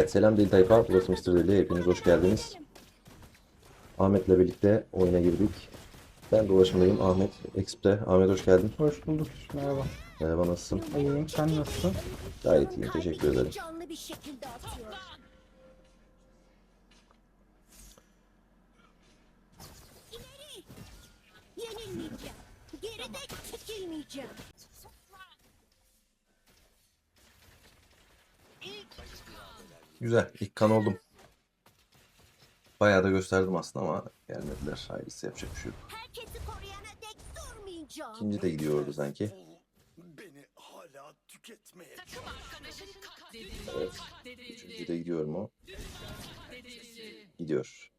Evet selam Deli Tayfa. Burası Mr. Deli. Hepiniz hoş geldiniz. Ahmet'le birlikte oyuna girdik. Ben dolaşımdayım. Ahmet Exp'te. Ahmet hoş geldin. Hoş bulduk. Merhaba. Merhaba nasılsın? İyiyim. Sen nasılsın? Gayet iyiyim. Teşekkür ederim. Canlı bir şekilde atıyor. İleri! Yenilmeyeceğim. Geride çekilmeyeceğim. Güzel. İlk kan oldum. Bayağı da gösterdim aslında ama gelmediler. Hayırlısı yapacak bir şey yok. İkinci de gidiyordu sanki. Beni hala tüketmeye Evet. Üçüncü de gidiyor mu? Gidiyor.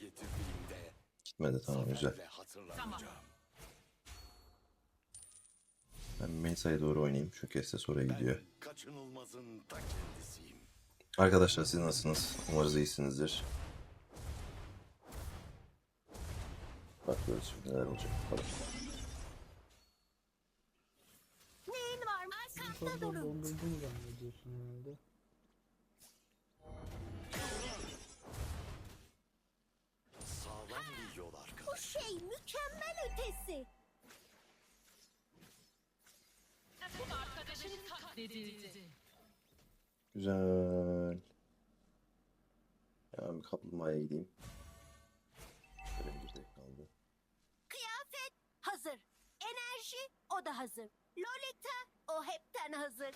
Getirdiğimde gitmedi. Tamam güzel. zaferle Ben Melisa'ya doğru oynayayım. Çünkü Estes oraya gidiyor. Kaçınılmazın ta kendisiyim. Arkadaşlar siz nasılsınız? Umarız iyisinizdir. Bakıyoruz şimdi neler olacak. Bakalım. Neyin var? Arkamda durun. zannediyorsun herhalde. Sağlam bir yol Bu arkadaş. şey mükemmel ötesi. Güzel. Hemen bir kaplumbağaya gideyim. Şöyle bir tek kaldı. Kıyafet hazır. Enerji o da hazır. Lolita o hepten hazır.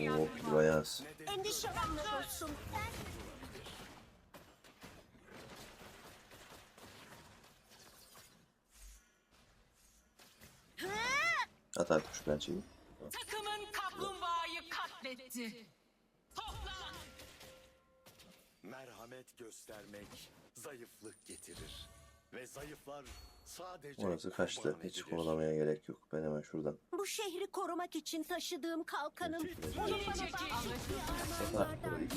Oo, bir bayağı. Endişelenme dostum. Ben At artık şu pençeyi. Takımın kaplumbağayı katletti. Toplan. Merhamet göstermek zayıflık getirir. Ve zayıflar sadece Orası kaçtı. Hiç kovalamaya gerek yok. Ben hemen şuradan. bu şehri korumak için taşıdığım kalkanım. Onun ederim. bana bahsettiği armağanlardan biri.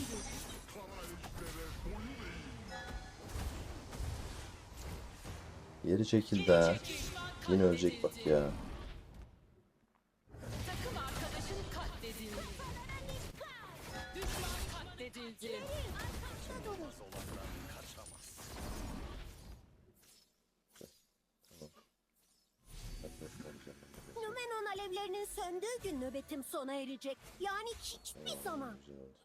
Geri çekildi ha. Yine ölecek bak ya. Katledildi. Numenon alevlerinin söndüğü gün nöbetim sona erecek. Yani hiçbir zaman. Güzel.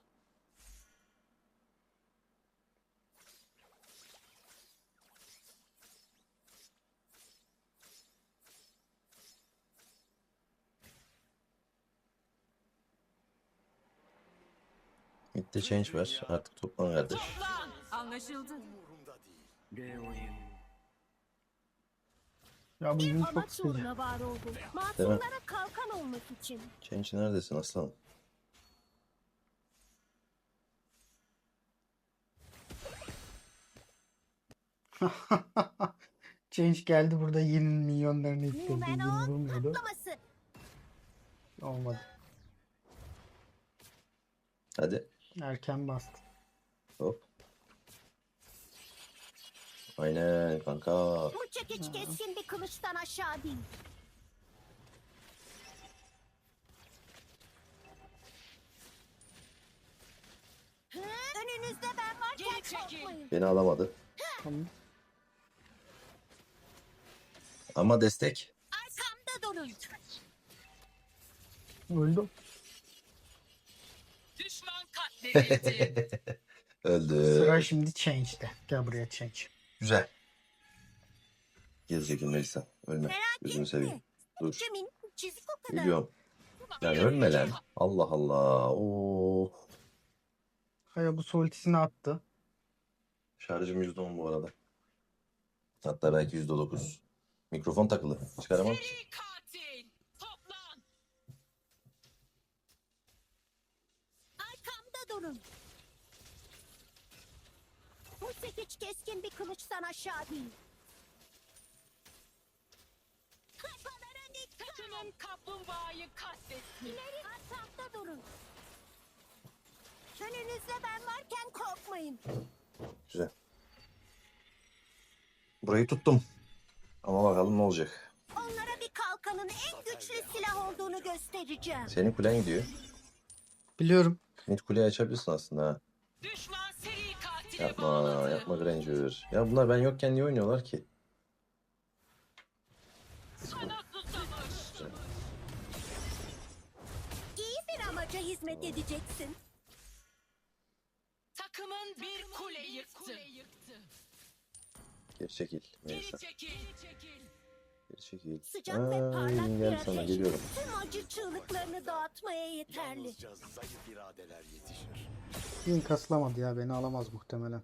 Mid'de change var. Artık toplan kardeş. Anlaşıldı. Umurumda değil. Ya Bir bugün çok amaç sıcak. uğruna var oldum. Masumlara kalkan olmak için. Change neredesin aslanım? Change geldi burada yeni milyonlarını ittirdi. Yeni Numenon vurmuyordu. patlaması. Olmadı. Hadi. Erken bastı. Hop. Aynen kanka. Bu çekiç keskin bir kılıçtan aşağı değil. Hı? Önünüzde ben varken Geri çekil. korkmayın. Beni alamadı. Tamam. Ama destek. Arkamda durun. Öldü. Öldü. Sıra şimdi Change'de. Gel buraya Change. Güzel. Geri çekil Melisa. Ölme. Gözünü seveyim. Dur. Cemin çizik o kadar. Geliyorum. Yani ölme lan. Allah Allah. Oo. Kaya bu ultisini attı. Şarjım %10 bu arada. Hatta belki %9. Mikrofon takılı. Çıkaramam ki. Seri katil. Toplan. Arkamda durun. Bu çekiç keskin bir kılıçtan aşağı değil. Kafalara dikkat. Takımın kaplumbağayı katletti. İleri arkamda durun. Önünüzde ben varken korkmayın. Güzel. Burayı tuttum. Ama bakalım ne olacak. Onlara bir kalkan Amerika'nın en güçlü silah olduğunu göstereceğim. Senin kulen gidiyor. Biliyorum. Mid kuleyi açabilirsin aslında ha. Düşman seri katile Yapma bağladı. yapma Granger. Ya bunlar ben yokken niye oynuyorlar ki? Sana susamış. İyi bir amaca hizmet edeceksin. Takımın bir kule yıktı. Geri çekil. Geri Neyse. çekil. Geri çekil. Sıcak ve Aa, parlak yeni bir sana ateş. geliyorum. Tüm acı çığlıklarını dağıtmaya yeterli. Yalnızca zayıf iradeler yetişir. Link aslamadı ya beni alamaz muhtemelen.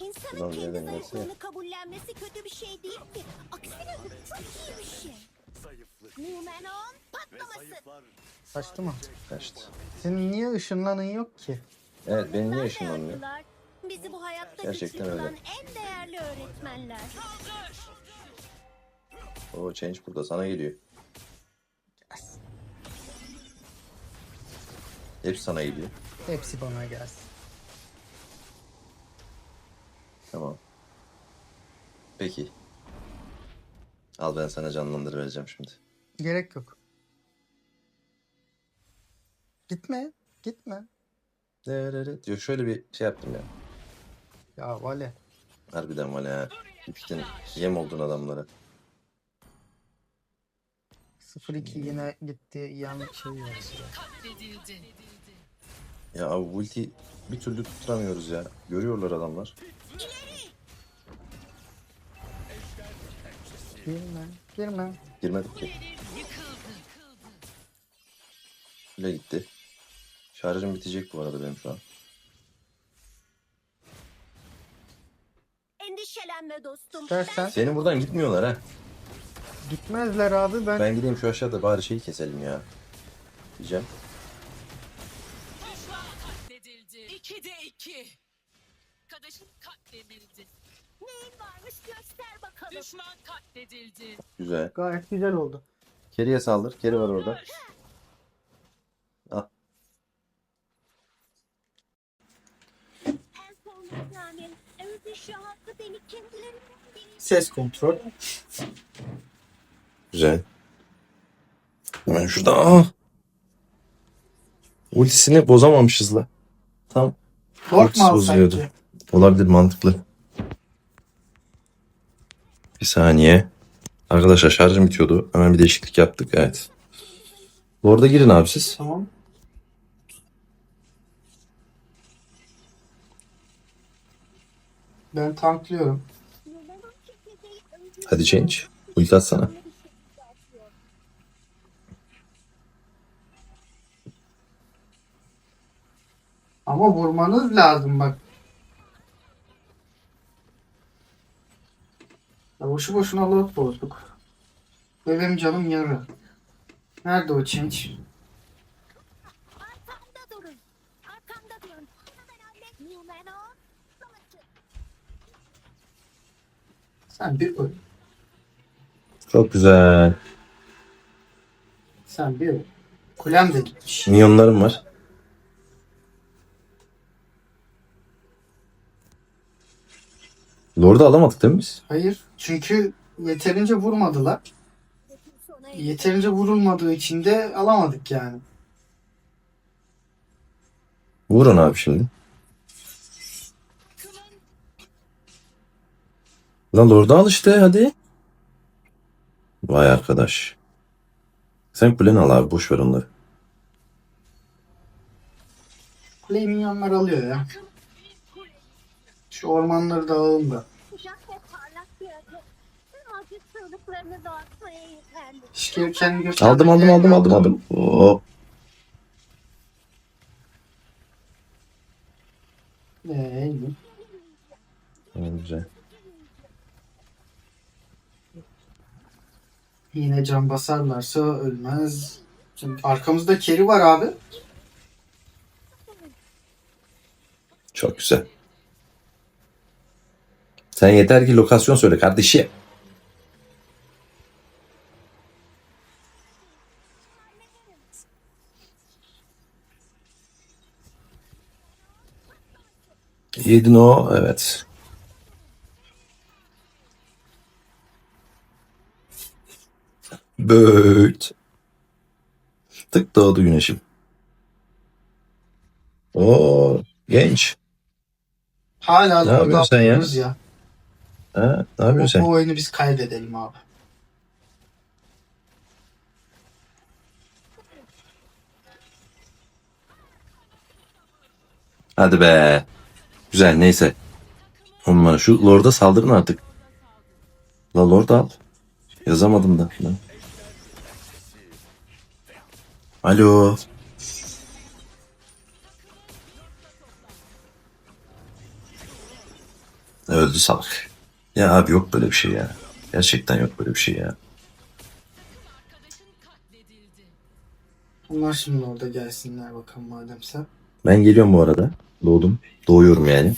İnsanın Ulan kendi zayıflığını kabullenmesi kötü bir şey değil ki. Aksine bu çok iyi bir şey. Zayıflık Numenon ve patlaması. zayıflar Kaçtı mı? Kaçtı. Senin niye ışınlanın yok ki? Evet benim niye ışınlanmıyor? Bizi bu hayatta Gerçekten öyle. en değerli öğretmenler. O change burada sana geliyor. Hepsi sana geliyor. Hepsi bana gelsin. Tamam. Peki. Al ben sana canlandır vereceğim şimdi. Gerek yok. Gitme. Gitme. Diyor. Şöyle bir şey yaptım ya. Ya Vale. Harbiden var ya. Gittin. Yem oldun adamlara. 0-2 yine gitti. Yan şey var. Ya abi ulti bir türlü tutturamıyoruz ya. Görüyorlar adamlar. Girme. Girme. Girmedik ki. Bile gitti. Şarjım bitecek bu arada benim şu an. Endişelenme dostum. İstersen Senin buradan gitmiyorlar ha. gitmezler abi ben. Ben gideyim şu aşağıda bari şeyi keselim ya. Diyeceğim. Katledildi. İkide iki. Arkadaşın katledildi. Neyin varmış göster bakalım. Düşman katledildi. Güzel. Gayet güzel oldu. Keriye saldır. Keri var orada. Al. En Ses kontrol. Güzel. Hemen şurada. Aa! Ultisini bozamamışız la. Tam Korkma ultisi bozuyordu. sanki. Olabilir mantıklı. Bir saniye. Arkadaşlar şarjım bitiyordu. Hemen bir değişiklik yaptık. Evet. Lord'a girin abi siz. Tamam. Ben tanklıyorum. Hadi change. Ulti atsana. Ama vurmanız lazım bak. Ya boşu boşuna lot bozduk. Ve benim canım yarı. Nerede o çinç? Arkamda durun. Arkamda durun. Hemen hallet. Numenon savaşı. Sen bir öl. Çok güzel. Sen bir öl. Kulem de gitmiş. Minyonlarım var. Lord'u alamadık değil mi biz? Hayır. Çünkü yeterince vurmadılar. Yeterince vurulmadığı için de alamadık yani. Vurun abi şimdi. Lan Lord'u al işte hadi. Vay arkadaş. Sen kuleni al abi boş ver onları. Kuleyi minyonlar alıyor ya. Şu ormanları da alalım da. İşte kendi gösterdiği Aldım aldım aldım aldım aldım. Oo. Ee, iyi. Güzel. Yine can basarlarsa ölmez. Şimdi arkamızda keri var abi. Çok güzel. Sen yeter ki lokasyon söyle kardeşim. Yedin o evet. Bird. Tık doğdu güneşim. Oo genç. Hala Ne yapıyorsun sen ya? ya. Ha, ne Bu, yapıyorsun bu sen? oyunu biz kaybedelim abi. Hadi be. Güzel neyse. On numara şu Lord'a saldırın artık. La Lord al. Yazamadım da. Alo. Öldü salak. Ya abi yok böyle bir şey ya. Gerçekten yok böyle bir şey ya. Bunlar şimdi orada gelsinler bakalım madem sen. Ben geliyorum bu arada. Doğdum. Doğuyorum yani.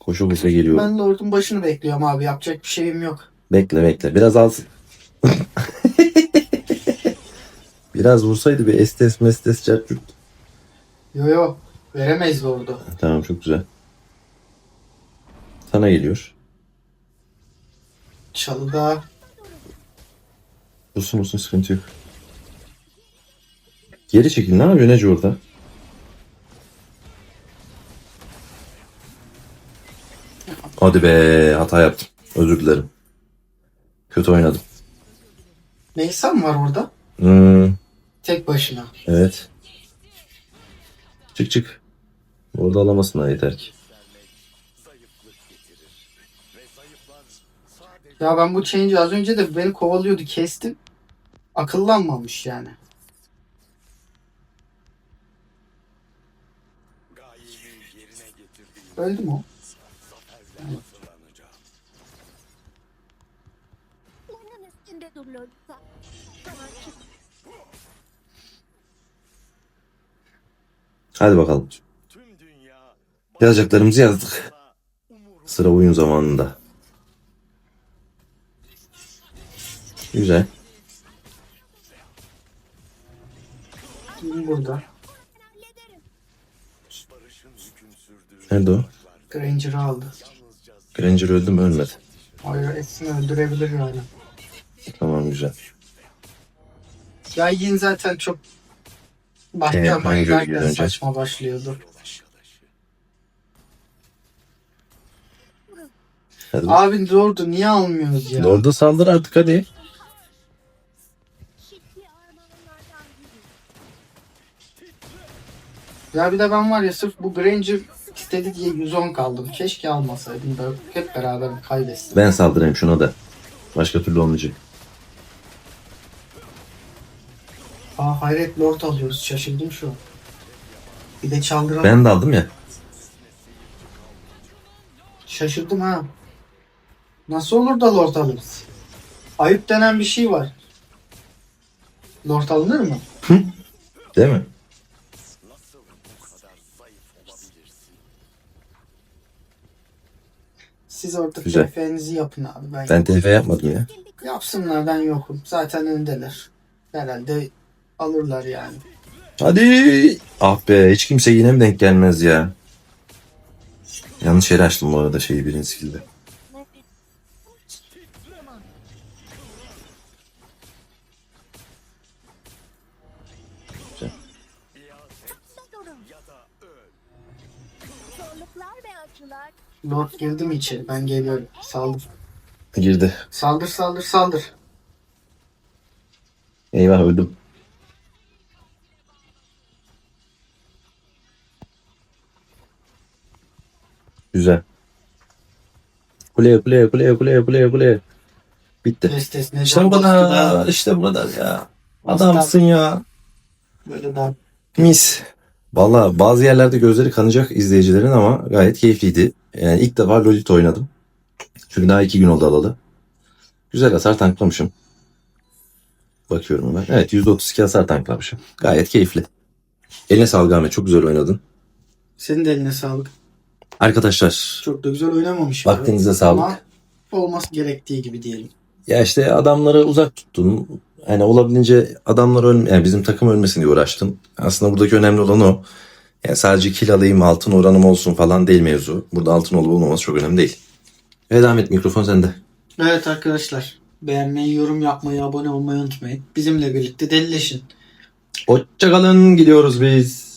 Koşu koşu geliyorum. Ben Lord'un başını bekliyorum abi. Yapacak bir şeyim yok. Bekle bekle. Biraz alsın. Biraz vursaydı bir estes mestes çarpıp. Yo yo. Veremeyiz Lord'u. Tamam çok güzel. Sana geliyor. Çalıda. Vursun vursun sıkıntı yok. Geri çekil ne yapıyor Nece orada? Hadi be hata yaptım. Özür dilerim. Kötü oynadım. Neysan var orada. Hmm, Tek başına. evet. Çık çık. Orada alamasınlar yeter ki. Zayıflık getirir. Ve zayıflar sadece Ya ben bu change'i az önce de beni kovalıyordu kestim. Akıllanmamış yani. Öldü mü o? zaferle Hadi bakalım. Yazacaklarımızı yazdık. Sıra oyun zamanında. Güzel. Kim burada? Nerede o? Granger'ı aldı. Granger öldü mü ölmedi. Hayır etsin öldürebilir yani. Tamam güzel. Ya Yin zaten çok Evet, baştan hangi bölgeye başlarken döneceğiz? saçma başlıyordu. Hadi. Abi Lord'u niye almıyoruz ya? Orada saldır artık hadi. Çiftli armağanlardan biri. Ya bir de ben var ya sırf bu Granger istedi diye 110 kaldım. Keşke almasaydım da hep beraber kaybetsin. Ben saldırayım şuna da. Başka türlü olmayacak. Aa hayret Lord alıyoruz. Şaşırdım şu an. Bir de çaldıran. Ben de aldım ya. Şaşırdım ha. Nasıl olur da Lord alırız? Ayıp denen bir şey var. Lord alınır mı? Değil mi? Siz orada Güzel. TF'nizi yapın abi. Ben, Ben TF yapmadım ya. Yapsınlar ben yokum. Zaten öndeler. Herhalde alırlar yani. Hadi. Ah be hiç kimse yine mi denk gelmez ya? Yanlış yere açtım bu arada şeyi birinci skill'de. Lord girdi mi içeri? Ben geliyorum. Saldır. Girdi. Saldır saldır saldır. Eyvah öldüm. Güzel. Kuleye kuleye kuleye kuleye kuleye kuleye. Bitti. Ne İşte bu kadar. İşte bu kadar ya. Adamsın ya. Böyle daha Mis. Valla bazı yerlerde gözleri kanacak izleyicilerin ama gayet keyifliydi. Yani ilk defa Lolita oynadım. Çünkü daha iki gün oldu alalı. Güzel hasar tanklamışım. Bakıyorum hemen. Evet %32 hasar tanklamışım. Gayet keyifli. Eline sağlık Ahmet. Çok güzel oynadın. Senin de eline sağlık. Arkadaşlar Çok da güzel oynamamış. vaktinize sağlık. Ama olması gerektiği gibi diyelim. Ya işte adamları uzak tuttun. Yani olabildiğince adamlar ölme, yani bizim takım ölmesin diye uğraştım. Aslında buradaki önemli olan o. Yani sadece kill alayım altın oranım olsun falan değil mevzu. Burada altın olup olmaması çok önemli değil. Evet Ahmet mikrofon sende. Evet arkadaşlar. Beğenmeyi, yorum yapmayı, abone olmayı unutmayın. Bizimle birlikte delileşin. Hoşçakalın gidiyoruz biz.